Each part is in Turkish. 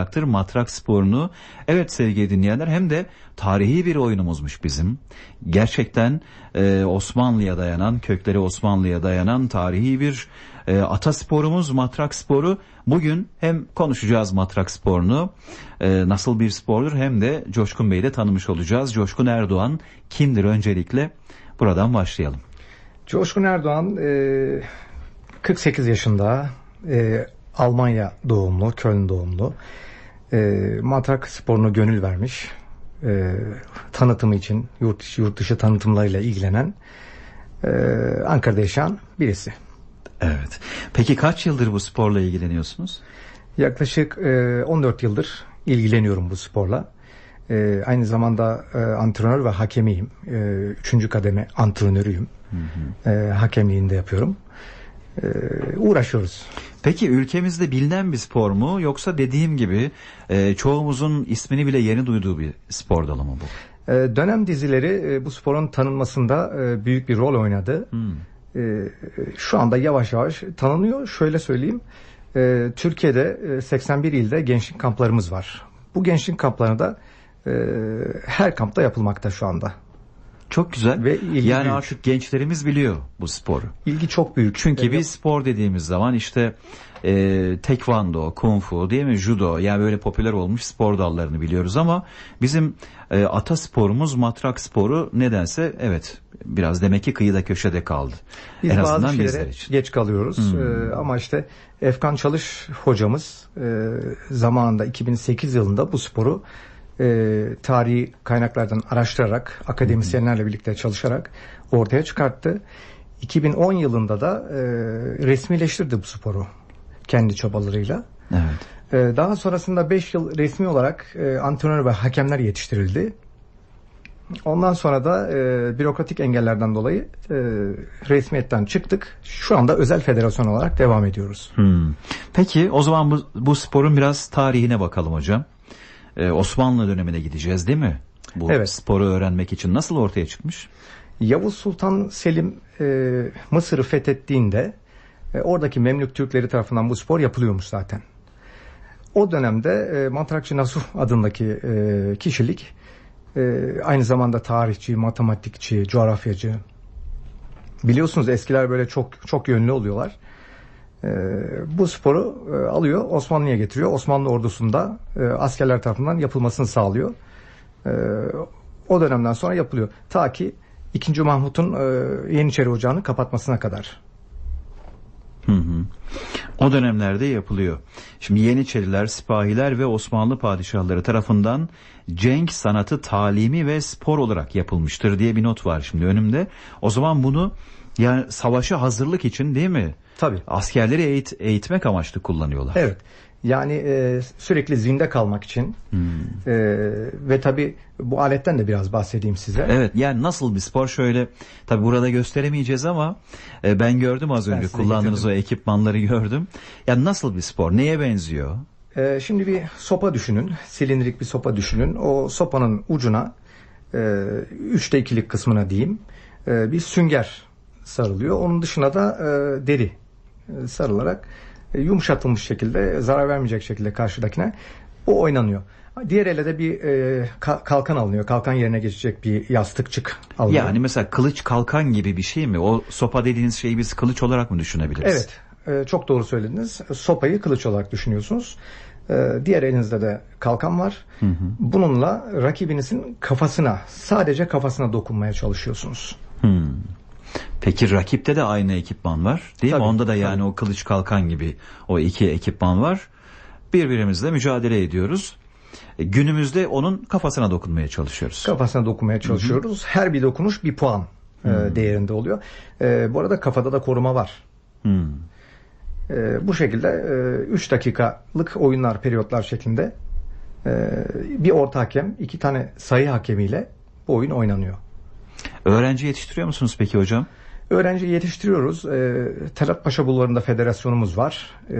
olacaktır matrak sporunu. Evet sevgili dinleyenler hem de tarihi bir oyunumuzmuş bizim. Gerçekten e, Osmanlı'ya dayanan, kökleri Osmanlı'ya dayanan tarihi bir e, atasporumuz matrak sporu. Bugün hem konuşacağız matrak sporunu e, nasıl bir spordur hem de Coşkun Bey'i de tanımış olacağız. Coşkun Erdoğan kimdir öncelikle? Buradan başlayalım. Coşkun Erdoğan e, 48 yaşında e, Almanya doğumlu, Köln doğumlu. E, matrak sporuna gönül vermiş. E, tanıtımı için yurt dışı, yurt dışı tanıtımlarıyla ilgilenen e, Ankara'da yaşayan birisi. Evet. Peki kaç yıldır bu sporla ilgileniyorsunuz? Yaklaşık e, 14 yıldır ilgileniyorum bu sporla. E, aynı zamanda e, antrenör ve hakemiyim. E, üçüncü kademe antrenörüyüm. Hı hı. E, hakemliğini de yapıyorum. E, uğraşıyoruz. Peki ülkemizde bilinen bir spor mu yoksa dediğim gibi e, çoğumuzun ismini bile yeni duyduğu bir spor dalı mı bu? E, dönem dizileri e, bu sporun tanınmasında e, büyük bir rol oynadı. Hmm. E, şu anda yavaş yavaş tanınıyor. Şöyle söyleyeyim. E, Türkiye'de e, 81 ilde gençlik kamplarımız var. Bu gençlik kamplarında da e, her kampta yapılmakta şu anda. Çok güzel. Ve yani büyük. artık gençlerimiz biliyor bu sporu. İlgi çok büyük. Çünkü evet. biz spor dediğimiz zaman işte e, tekvando, kung fu değil mi, judo yani böyle popüler olmuş spor dallarını biliyoruz ama bizim e, ata sporumuz matrak sporu nedense evet biraz demek ki kıyıda köşede kaldı. Biz en azından bizler için. geç kalıyoruz hmm. ee, ama işte Efkan Çalış hocamız e, zamanında 2008 yılında bu sporu e, tarihi kaynaklardan araştırarak, akademisyenlerle birlikte çalışarak ortaya çıkarttı. 2010 yılında da e, resmileştirdi bu sporu kendi çabalarıyla. Evet. E, daha sonrasında 5 yıl resmi olarak e, antrenör ve hakemler yetiştirildi. Ondan sonra da e, bürokratik engellerden dolayı e, resmiyetten çıktık. Şu anda özel federasyon olarak devam ediyoruz. Hmm. Peki o zaman bu, bu sporun biraz tarihine bakalım hocam e, Osmanlı dönemine gideceğiz değil mi? Bu evet. sporu öğrenmek için nasıl ortaya çıkmış? Yavuz Sultan Selim e, Mısır'ı fethettiğinde e, oradaki Memlük Türkleri tarafından bu spor yapılıyormuş zaten. O dönemde e, Mantrakçı Nasuh adındaki e, kişilik e, aynı zamanda tarihçi, matematikçi, coğrafyacı. Biliyorsunuz eskiler böyle çok çok yönlü oluyorlar bu sporu e, alıyor Osmanlı'ya getiriyor. Osmanlı ordusunda e, askerler tarafından yapılmasını sağlıyor. E, o dönemden sonra yapılıyor. Ta ki 2. Mahmut'un e, Yeniçeri Ocağı'nı kapatmasına kadar. Hı hı. O dönemlerde yapılıyor. Şimdi Yeniçeriler, Sipahiler ve Osmanlı padişahları tarafından cenk sanatı talimi ve spor olarak yapılmıştır diye bir not var şimdi önümde. O zaman bunu yani savaşa hazırlık için değil mi? Tabii. Askerleri eğit eğitmek amaçlı kullanıyorlar. Evet. Yani e, sürekli zinde kalmak için hmm. e, ve tabi bu aletten de biraz bahsedeyim size. Evet yani nasıl bir spor şöyle tabi burada gösteremeyeceğiz ama e, ben gördüm az önce kullandığınız getirdim. o ekipmanları gördüm. Yani nasıl bir spor neye benziyor? E, şimdi bir sopa düşünün silindirik bir sopa düşünün o sopanın ucuna e, üçte ikilik kısmına diyeyim e, bir sünger sarılıyor onun dışına da e, deri sarılarak e, yumuşatılmış şekilde zarar vermeyecek şekilde karşıdakine o oynanıyor. Diğer ele de bir e, kalkan alınıyor. Kalkan yerine geçecek bir yastıkçık alınıyor. Yani mesela kılıç kalkan gibi bir şey mi? O sopa dediğiniz şeyi biz kılıç olarak mı düşünebiliriz? Evet. E, çok doğru söylediniz. Sopayı kılıç olarak düşünüyorsunuz. E, diğer elinizde de kalkan var. Hı hı. Bununla rakibinizin kafasına, sadece kafasına dokunmaya çalışıyorsunuz. Hı. Peki rakipte de aynı ekipman var değil tabii, mi? Onda da yani tabii. o kılıç kalkan gibi o iki ekipman var. Birbirimizle mücadele ediyoruz. E, günümüzde onun kafasına dokunmaya çalışıyoruz. Kafasına dokunmaya çalışıyoruz. Hı-hı. Her bir dokunuş bir puan e, değerinde oluyor. E, bu arada kafada da koruma var. Hı. E, bu şekilde 3 e, dakikalık oyunlar, periyotlar şeklinde e, bir orta hakem, iki tane sayı hakemiyle bu oyun oynanıyor. Öğrenci yetiştiriyor musunuz peki hocam? Öğrenci yetiştiriyoruz. E, Talat Paşa Bulvarı'nda federasyonumuz var. E,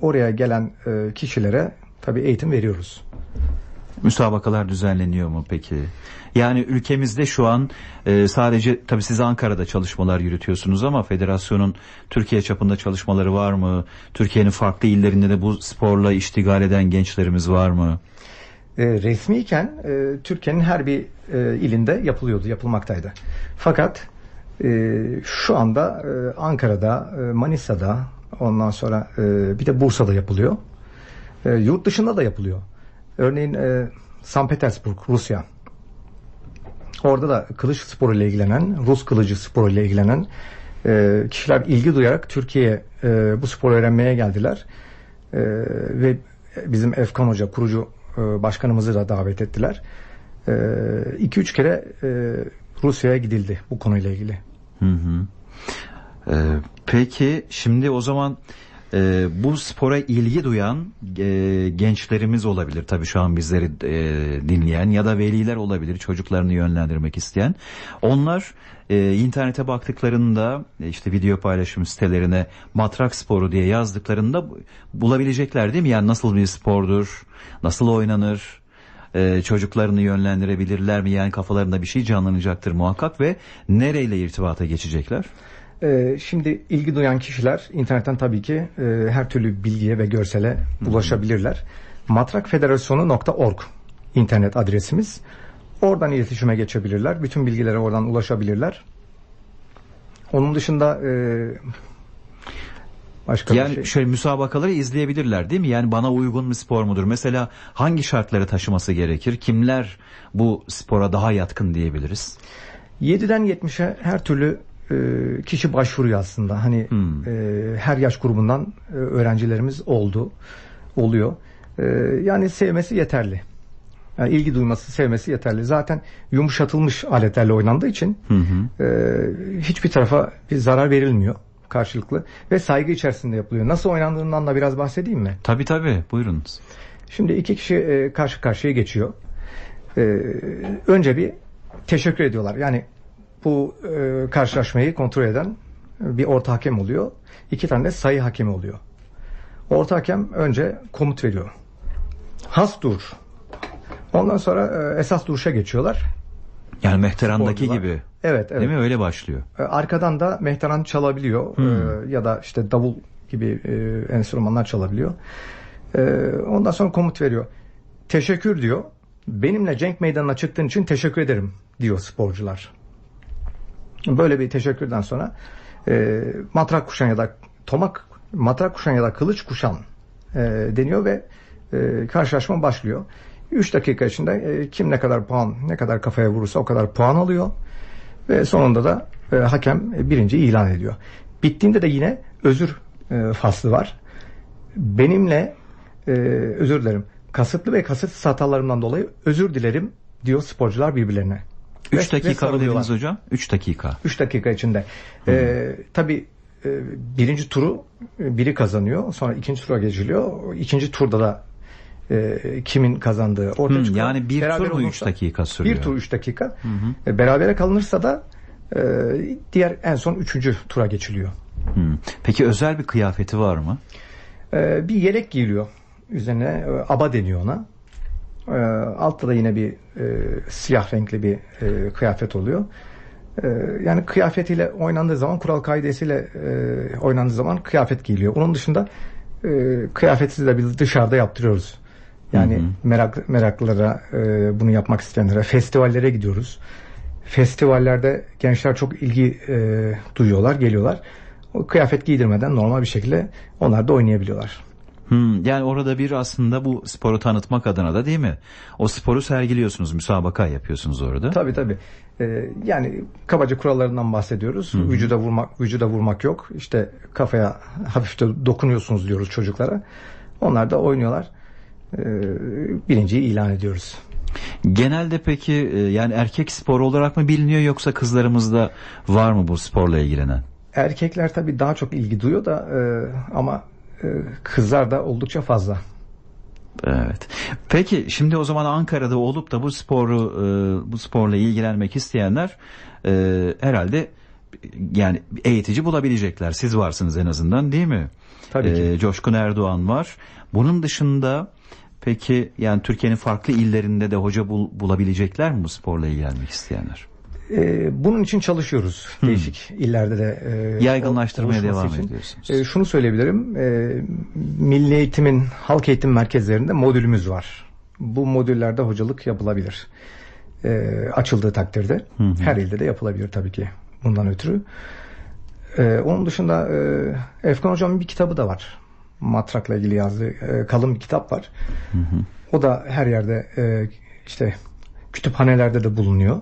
oraya gelen e, kişilere tabii eğitim veriyoruz. Müsabakalar düzenleniyor mu peki? Yani ülkemizde şu an e, sadece tabii siz Ankara'da çalışmalar yürütüyorsunuz ama federasyonun Türkiye çapında çalışmaları var mı? Türkiye'nin farklı illerinde de bu sporla iştigal eden gençlerimiz var mı? E, resmiyken e, Türkiye'nin her bir e, ilinde yapılıyordu, yapılmaktaydı. Fakat e, şu anda e, Ankara'da, e, Manisa'da, ondan sonra e, bir de Bursa'da yapılıyor. E, yurt dışında da yapılıyor. Örneğin e, St. Petersburg, Rusya. Orada da kılıç sporu ile ilgilenen, Rus kılıcı sporu ile ilgilenen e, kişiler ilgi duyarak Türkiye'ye e, bu sporu öğrenmeye geldiler. E, ve bizim Efkan Hoca, kurucu e, başkanımızı da davet ettiler. 2-3 kere e, Rusya'ya gidildi bu konuyla ilgili. Hı hı. Ee, peki şimdi o zaman e, bu spora ilgi duyan e, gençlerimiz olabilir. Tabii şu an bizleri e, dinleyen ya da veliler olabilir çocuklarını yönlendirmek isteyen. Onlar e, internete baktıklarında e, işte video paylaşım sitelerine matrak sporu diye yazdıklarında bulabilecekler değil mi? Yani nasıl bir spordur, nasıl oynanır, e, çocuklarını yönlendirebilirler mi? Yani kafalarında bir şey canlanacaktır muhakkak ve nereyle irtibata geçecekler? Ee, şimdi ilgi duyan kişiler internetten tabii ki e, her türlü bilgiye ve görsele ulaşabilirler. Matrakfederasyonu.org internet adresimiz. Oradan iletişime geçebilirler. Bütün bilgilere oradan ulaşabilirler. Onun dışında e, başka yani bir şey. şöyle müsabakaları izleyebilirler değil mi? Yani bana uygun bir spor mudur? Mesela hangi şartları taşıması gerekir? Kimler bu spora daha yatkın diyebiliriz? 7'den 70'e her türlü kişi başvuruyor aslında. Hani Hmm. e, her yaş grubundan e, öğrencilerimiz oldu, oluyor. E, yani sevmesi yeterli. Yani ilgi duyması, sevmesi yeterli. Zaten yumuşatılmış aletlerle oynandığı için Hı hı. e, hiçbir tarafa bir zarar verilmiyor karşılıklı ve saygı içerisinde yapılıyor. Nasıl oynandığından da biraz bahsedeyim mi? Tabii tabii buyurunuz. Şimdi iki kişi e, karşı karşıya geçiyor. E, önce bir teşekkür ediyorlar. Yani bu e, karşılaşmayı kontrol eden bir orta hakem oluyor. İki tane de sayı hakemi oluyor. Orta hakem önce komut veriyor. Has dur. Ondan sonra e, esas duruşa geçiyorlar. Yani Mehteran'daki Sporcular. gibi. Evet, evet. Değil mi? Öyle başlıyor. E, Arkadan da mehteran çalabiliyor E, ya da işte davul gibi e, enstrümanlar çalabiliyor. E, ondan sonra komut veriyor. Teşekkür diyor. Benimle cenk meydanına çıktığın için teşekkür ederim diyor sporcular. Böyle bir teşekkürden sonra e, matrak kuşan ya da tomak matrak kuşan ya da kılıç kuşan e, deniyor ve e, karşılaşma başlıyor. 3 dakika içinde e, kim ne kadar puan ne kadar kafaya vurursa o kadar puan alıyor. Ve sonunda da e, hakem birinci ilan ediyor. Bittiğinde de yine özür e, faslı var. Benimle e, özür dilerim. Kasıtlı ve kasıtsız hatalarımdan dolayı özür dilerim diyor sporcular birbirlerine. 3 Ve- ve dakika dediniz hocam? 3 dakika. 3 dakika içinde. Ee, tabii e, birinci turu e, biri kazanıyor. Sonra ikinci tura geçiliyor. İkinci turda da e, kimin kazandığı ortaya Hmm, çıkıyor. yani bir Beraber tur mu 3 olursa- dakika sürüyor? Bir tur 3 dakika. E, berabere kalınırsa da e, diğer en son üçüncü tura geçiliyor. Hmm. Peki özel bir kıyafeti var mı? E, bir yelek giyiliyor. Üzerine e, aba deniyor ona. E, altta da yine bir e, siyah renkli bir e, kıyafet oluyor. E, yani kıyafetiyle oynandığı zaman kural kaidesiyle e, oynandığı zaman kıyafet giyiliyor. Onun dışında e, kıyafetsiz de biz dışarıda yaptırıyoruz. Yani Hı hı. merak meraklılara e, bunu yapmak isteyenlere festivallere gidiyoruz. Festivallerde gençler çok ilgi e, duyuyorlar, geliyorlar. O kıyafet giydirmeden normal bir şekilde onlar da oynayabiliyorlar. Hmm, yani orada bir aslında bu sporu tanıtmak adına da değil mi? O sporu sergiliyorsunuz, müsabaka yapıyorsunuz orada. Tabii tabii. Ee, yani kabaca kurallarından bahsediyoruz. Vücuda vurmak vücuda vurmak yok. İşte kafaya hafifçe dokunuyorsunuz diyoruz çocuklara. Onlar da oynuyorlar. Ee, birinciyi ilan ediyoruz. Genelde peki e, yani erkek sporu olarak mı biliniyor yoksa kızlarımızda var mı bu sporla ilgilenen? Erkekler tabii daha çok ilgi duyuyor da e, ama kızlar da oldukça fazla. Evet. Peki şimdi o zaman Ankara'da olup da bu sporu e, bu sporla ilgilenmek isteyenler e, herhalde yani eğitici bulabilecekler. Siz varsınız en azından değil mi? Tabii ki. E, Coşkun Erdoğan var. Bunun dışında Peki yani Türkiye'nin farklı illerinde de hoca bul- bulabilecekler mi bu sporla ilgilenmek isteyenler? E, bunun için çalışıyoruz. Değişik illerde de. e, Yaygınlaştırmaya devam için. ediyorsunuz. E, şunu söyleyebilirim. E, Milli Eğitim'in halk eğitim merkezlerinde modülümüz var. Bu modüllerde hocalık yapılabilir. E, açıldığı takdirde. Her ilde de yapılabilir tabii ki bundan ötürü. E, onun dışında e, Efkan Hocam'ın bir kitabı da var. Matrakla ilgili yazdığı e, kalın bir kitap var. O da her yerde e, işte kütüphanelerde de bulunuyor.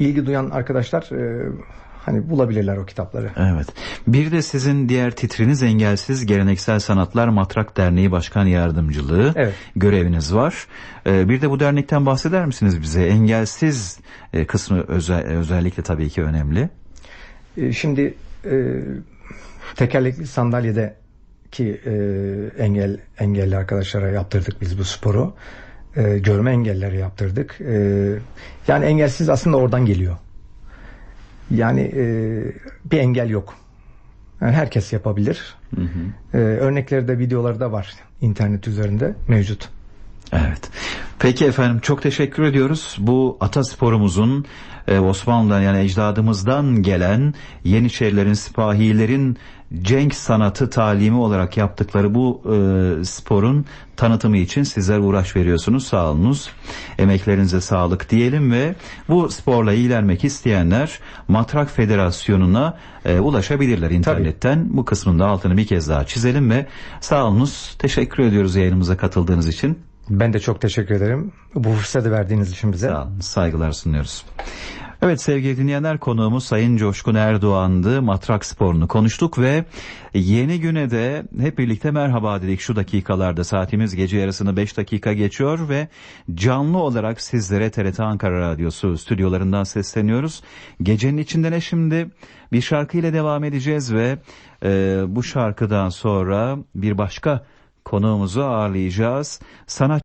İlgi duyan arkadaşlar e, hani bulabilirler o kitapları. Evet. Bir de sizin diğer titriniz Engelsiz Geleneksel Sanatlar Matrak Derneği Başkan Yardımcılığı Evet. göreviniz var. Ee, bir de bu dernekten bahseder misiniz bize? Engelsiz e, kısmı özel, özellikle tabii ki önemli. E, Şimdi e, tekerlekli sandalyede ki e, engel engelli arkadaşlara yaptırdık biz bu sporu. E, görme engellilere yaptırdık. E, yani engelsiz aslında oradan geliyor. Yani e, bir engel yok. Yani herkes yapabilir. E, örnekleri de videoları da var internet üzerinde mevcut. Evet. Peki efendim çok teşekkür ediyoruz. Bu atasporumuzun e, Osmanlı'dan yani ecdadımızdan gelen Yeniçerilerin, Sipahilerin cenk sanatı talimi olarak yaptıkları bu e, sporun tanıtımı için sizler uğraş veriyorsunuz. Sağ olunuz. Emeklerinize sağlık diyelim ve bu sporla ilgilenmek isteyenler Matrak Federasyonu'na e, ulaşabilirler internetten. Bu kısmın da altını bir kez daha çizelim ve sağ olunuz. Teşekkür ediyoruz yayınımıza katıldığınız için. Ben de çok teşekkür ederim. Bu fırsatı verdiğiniz için bize. Sağ olun, saygılar sunuyoruz. Evet sevgili dinleyenler konuğumuz Sayın Coşkun Erdoğan'dı. Matrak sporunu konuştuk ve yeni güne de hep birlikte merhaba dedik şu dakikalarda. Saatimiz gece yarısını 5 dakika geçiyor ve canlı olarak sizlere TRT Ankara Radyosu stüdyolarından sesleniyoruz. Gecenin içinde ne şimdi? Bir şarkıyla devam edeceğiz ve e, bu şarkıdan sonra bir başka konuğumuzu ağırlayacağız. Sanat